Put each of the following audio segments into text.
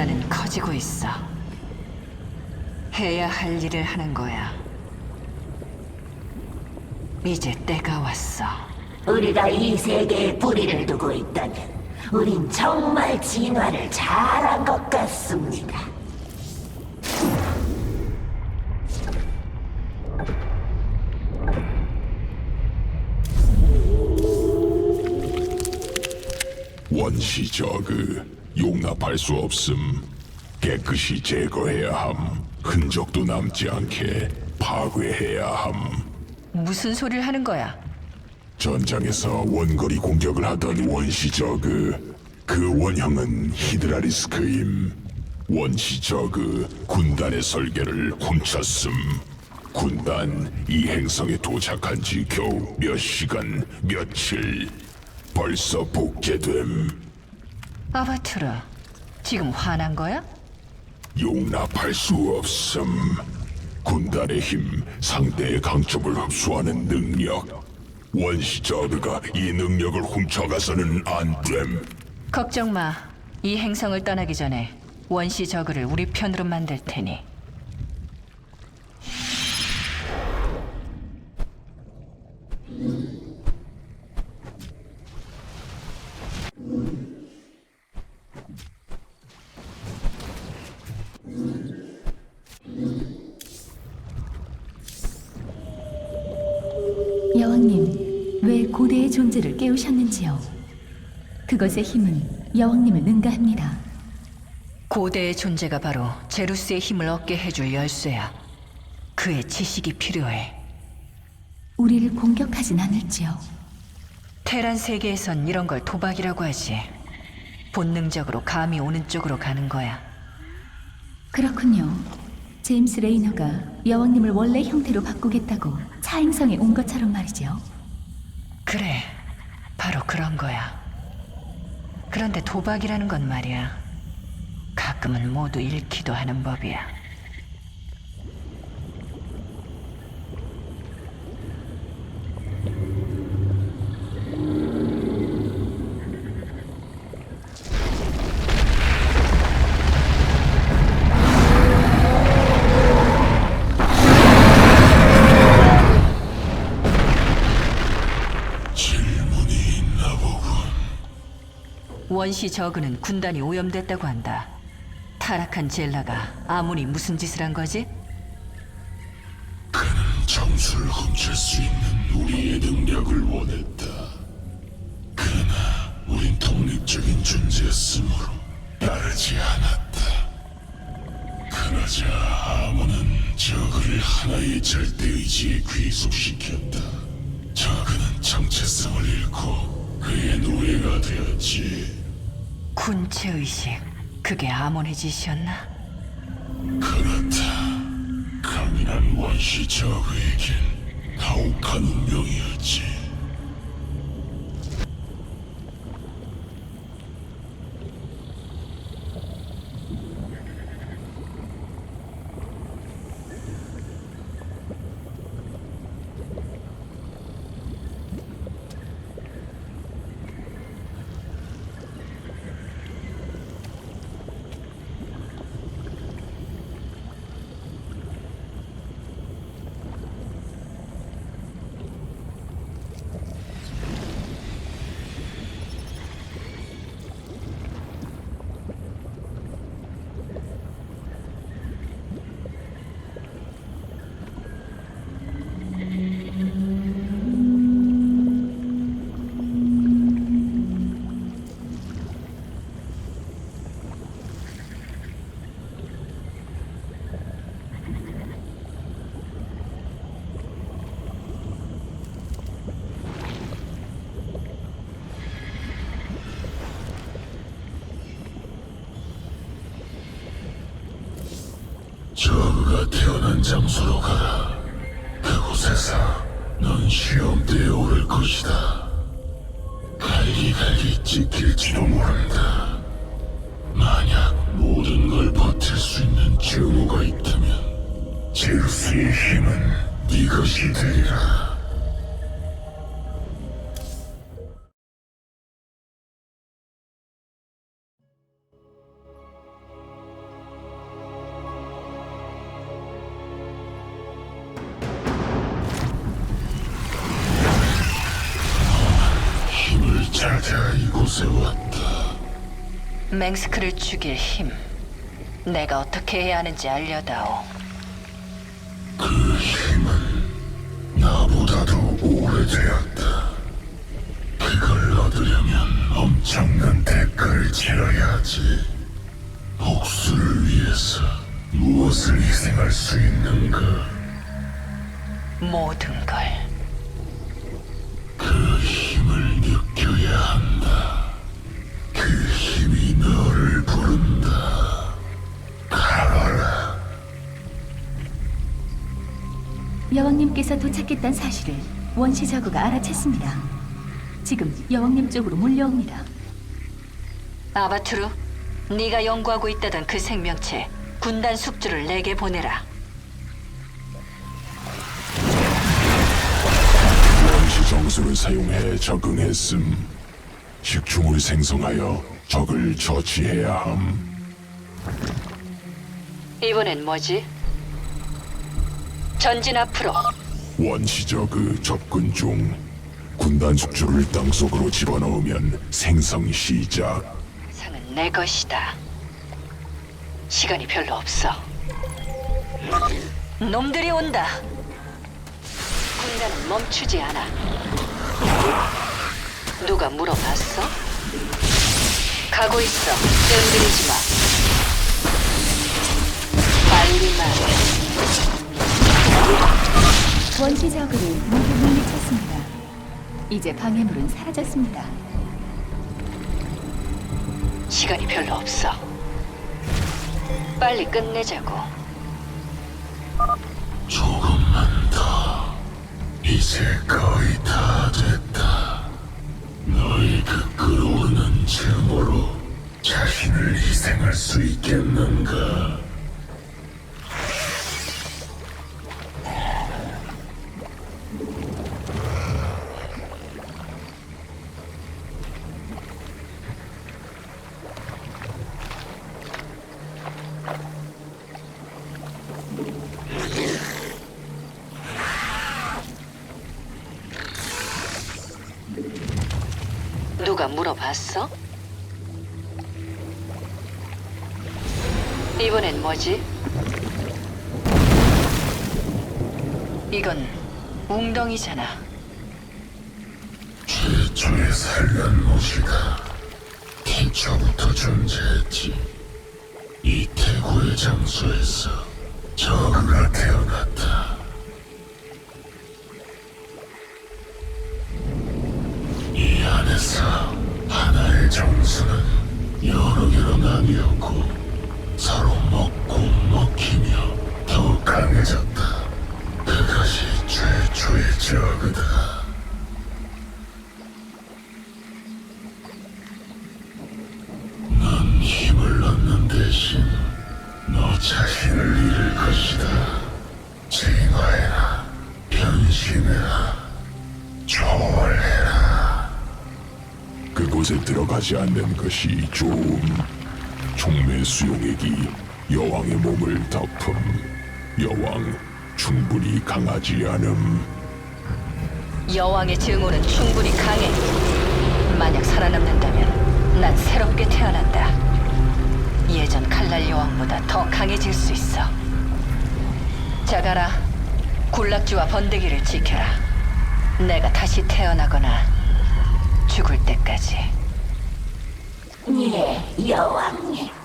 군단은 커지고 있어. 해야 할 일을 하는 거야. 이제 때가 왔어. 우리가 이 세계에 뿌리를 두고 있다면 우린 정말 진화를 잘한 것 같습니다. 원시 저그 용납할 수 없음. 깨끗이 제거해야 함. 흔적도 남지 않게 파괴해야 함. 무슨 소리를 하는 거야? 전장에서 원거리 공격을 하던 원시 저그 그 원형은 히드라리스크임. 원시 저그 군단의 설계를 훔쳤음. 군단 이 행성에 도착한 지 겨우 몇 시간 며칠. 벌써 복제됨 아바투르, 지금 화난 거야? 용납할 수 없음. 군단의 힘, 상대의 강점을 흡수하는 능력. 원시 저그가 이 능력을 훔쳐가서는 안 됨. 걱정 마. 이 행성을 떠나기 전에 원시 저그를 우리 편으로 만들 테니. 존재를 깨우셨는지요? 그것의 힘은 여왕님을 능가합니다. 고대의 존재가 바로 제루스의 힘을 얻게 해줄 열쇠야. 그의 지식이 필요해. 우리를 공격하진 않을지요. 테란 세계에선 이런 걸 도박이라고 하지. 본능적으로 감이 오는 쪽으로 가는 거야. 그렇군요. 제임스 레이너가 여왕님을 원래 형태로 바꾸겠다고 차행성에 온 것처럼 말이죠. 그래, 바로 그런 거야. 그런데 도박이라는 건 말이야. 가끔은 모두 잃기도 하는 법이야. 원시 저그는 군단이 오염됐다고 한다. 타락한 젤라가 아무리 무슨 짓을 한 거지? 그는 정수를 훔칠 수 있는 우리의 능력을 원했다. 그러나 우린 독립적인 존재였으므로 따르지 않았다. 그러자 아무는 저그를 하나의 절대 의지에 귀속시켰다. 저그는 정체성을 잃고 그의 노예가 되었지. 군체 의식. 그게 아몬의 짓이었나? 그렇다. 강인한 원시 저그에겐 가혹한 운명이었지. 태어난 장소로 가라. 그곳에서 넌 시험대에 오를 것이다. 갈기갈기 찍힐지도 모른다. 만약 모든 걸 버틸 수 있는 증오가 있다면 제우스의 힘은 네 것이 되리라. 맹스크를 죽일 힘. 내가 어떻게 해야 하는지 알려다오. 그 힘은 나보다도 오래되었다. 그걸 얻으려면 엄청난 대가를 치러야지. 복수를 위해서 무엇을 희생할 수 있는가? 모든 걸. 그 힘을 느껴야 한다. 여왕님께서 도착했다는 사실을 원시 저그가 알아챘습니다. 지금 여왕님 쪽으로 몰려옵니다. 아바투르, 네가 연구하고 있다던 그 생명체 군단 숙주를 내게 보내라. 원시 정수를 사용해 적응했음. 식충을 생성하여 적을 처치해야 함. 이번엔 뭐지? 전진 앞으로. 원시저그 접근 중. 군단 숙주를 땅속으로 집어넣으면 생성 시작. 상은 내 것이다. 시간이 별로 없어. 놈들이 온다. 군단은 멈추지 않아. 누가 물어봤어? 가고 있어. 뜸들이지 마. 빨리 말해. 원시 저그를 모두 물리쳤습니다. 이제 방해물은 사라졌습니다. 시간이 별로 없어. 빨리 끝내자고. 조금만 더. 이제 거의 다 됐다. 너희 그 끓어오르는 증오로 자신을 희생할 수 있겠는가? 웅덩이잖아. 최초의 산란못이다. 태초부터 존재했지. 이 태고의 장소에서 저그가 태어났다. 이 안에서 하나의 정수는 여러 개로 나뉘었고 서로 것이 좋음. 총매 수용액이 여왕의 몸을 덮음. 여왕 충분히 강하지 않음. 여왕의 증오는 충분히 강해. 만약 살아남는다면 난 새롭게 태어난다. 예전 칼날 여왕보다 더 강해질 수 있어. 자가라, 군락지와 번데기를 지켜라. 내가 다시 태어나거나 죽을 때까지. 예, 여왕님.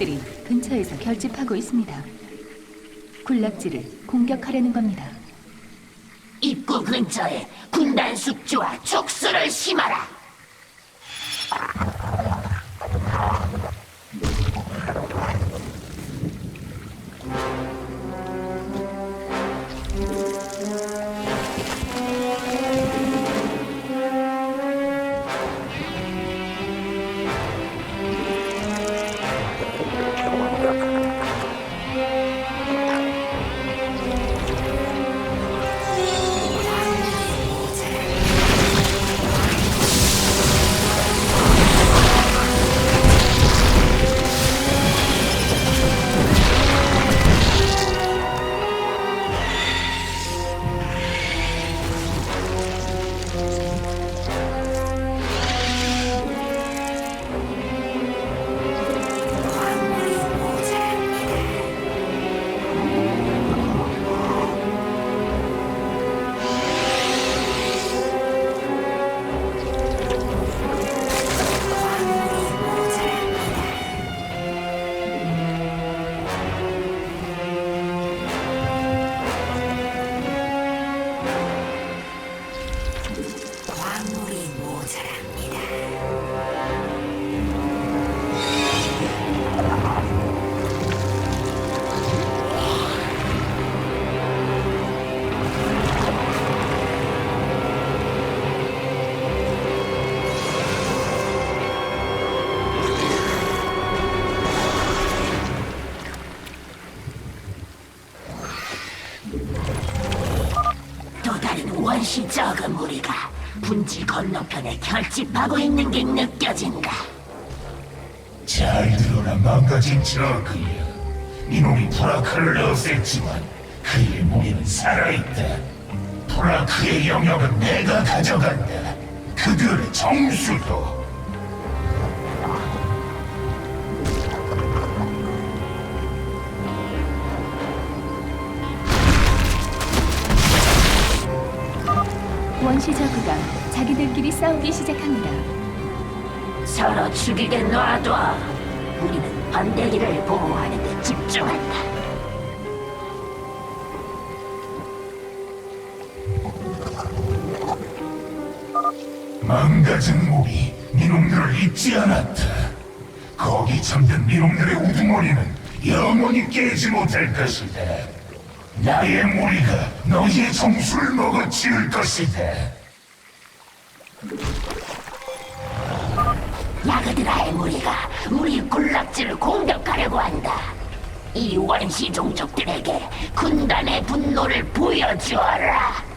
남은 병력들이 근처에서 결집하고 있습니다. 군락지를 공격하려는 겁니다. 입구 근처에 군단 숙주와 촉수를 심어라. 분지 건너편에 결집하고 있는 게 느껴진다. 잘 들어라 망가진 저그야 이놈이 브라크를 없앴지만 그의 무리는 살아있다. 브라크의 영역은 내가 가져간다. 그들의 정수도 원시 저그가 자기들끼리 싸우기 시작합니다. 서로 죽이게 놔둬. 우리는 번데기를 보호하는 데 집중한다. 망가진 무리 니놈들을 잊지 않았다 거기 잠든 니놈들의 우두머리는 영원히 깨지 못할 것이다 나의 무리가 너희의 정수를 먹어치울 것이다 야그드라의 무리가 우리 군락지를 공격하려고 한다. 이 원시 종족들에게 군단의 분노를 보여주어라.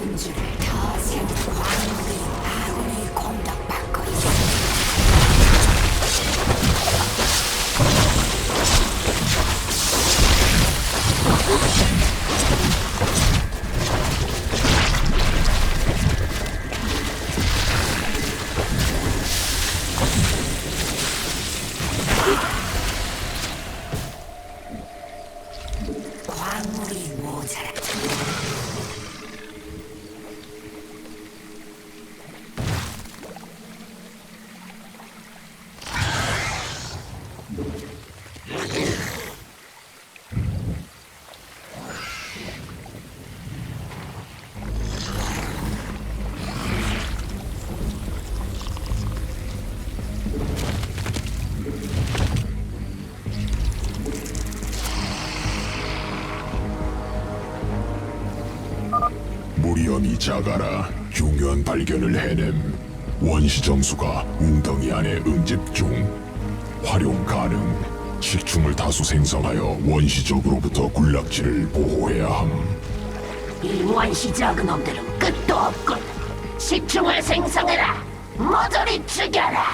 군주를 더광 무리엄이 자가라 중요한 발견을 해냄 원시 정수가 웅덩이 안에 응집 중 활용 가능 식충을 다수 생성하여 원시적으로부터 군락지를 보호해야 함 이 원시 적은 놈들은 끝도 없군. 식충을 생성해라. 모조리 죽여라.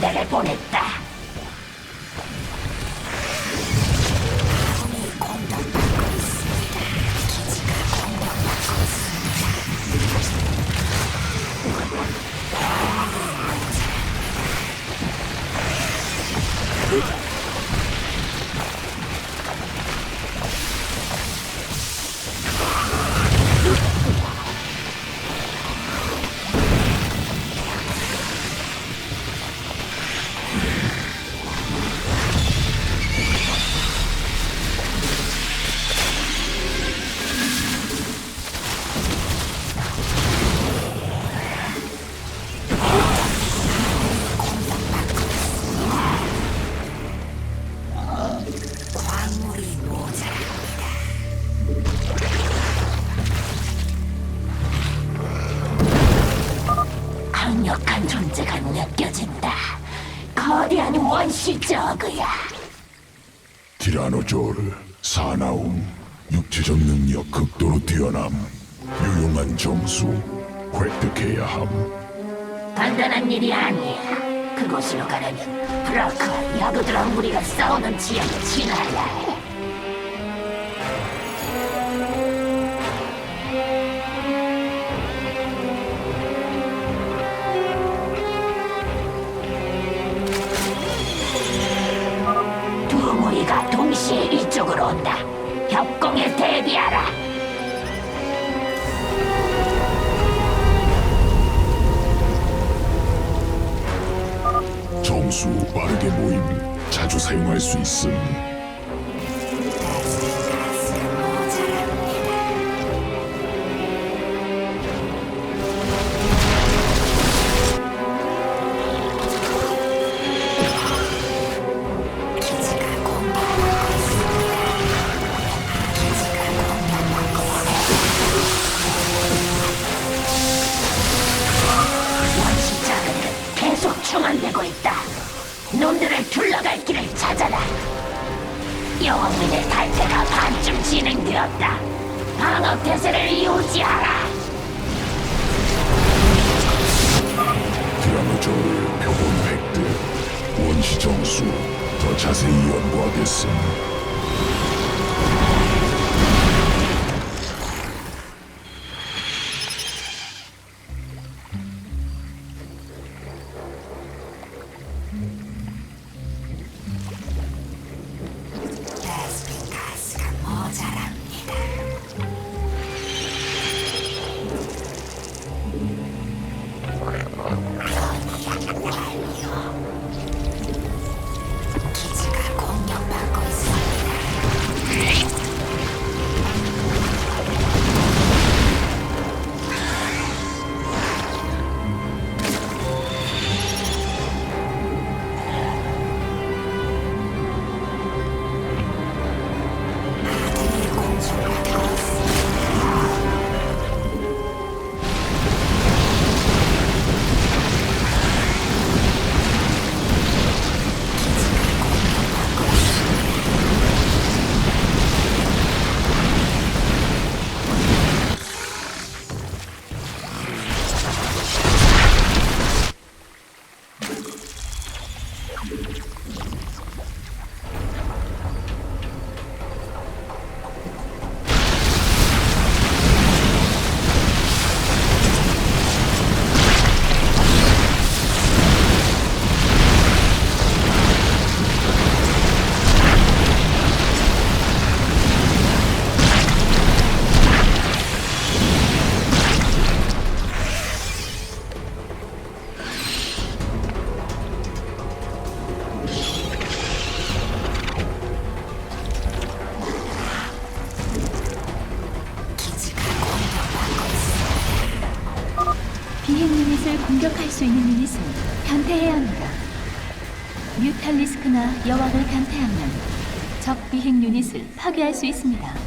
비 존재가 느껴진다. 거대한 원시 저그야. 티라노조르, 사나움, 육체적 능력 극도로 뛰어남, 유용한 정수, 획득해야 함. 간단한 일이 아니야. 그곳으로 가려면 브라카, 야그드라 무리가 싸우는 지역을 지나야 해. 이쪽으로 온다. 협공에 대비하라. 정수 빠르게 모임, 자주 사용할 수 있음. 파괴할 수 있습니다.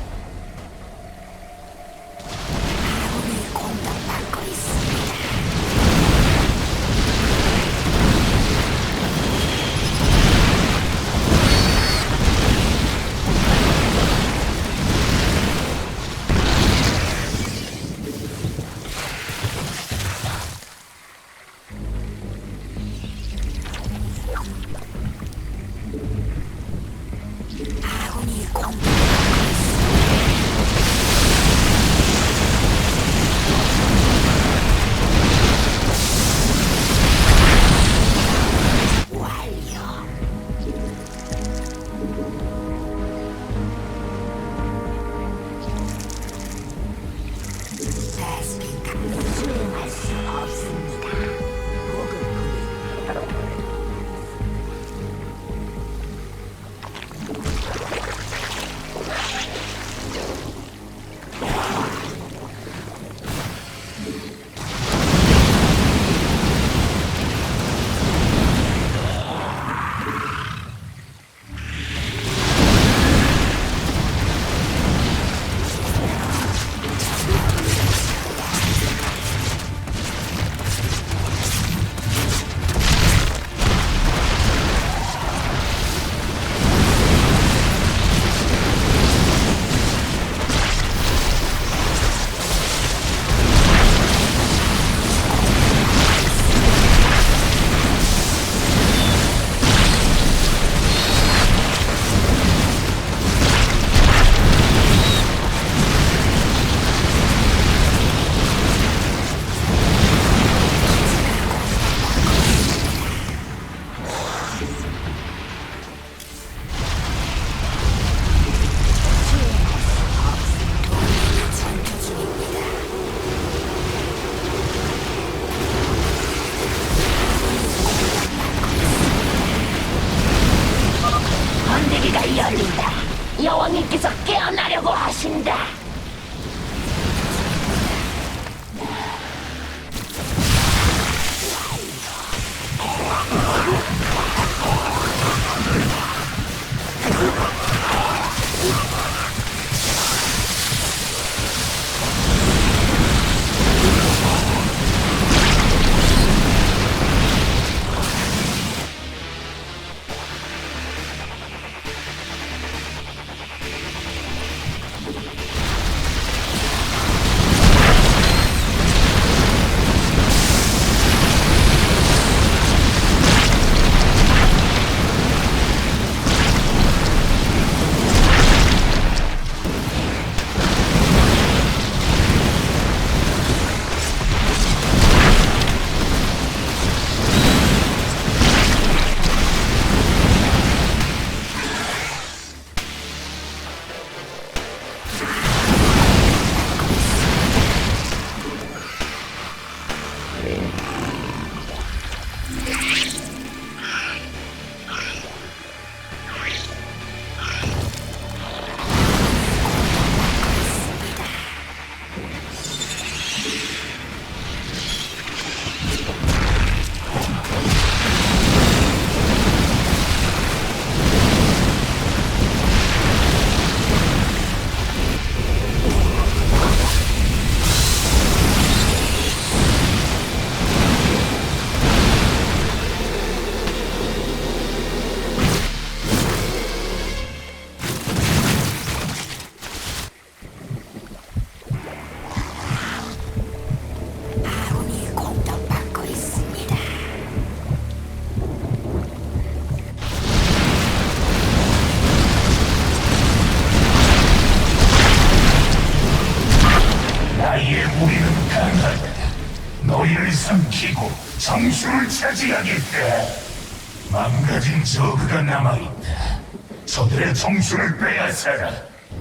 정수를 빼앗아라.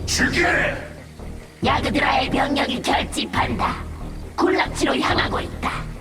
죽여라! 야그드라의 병력이 결집한다. 군락지로 향하고 있다.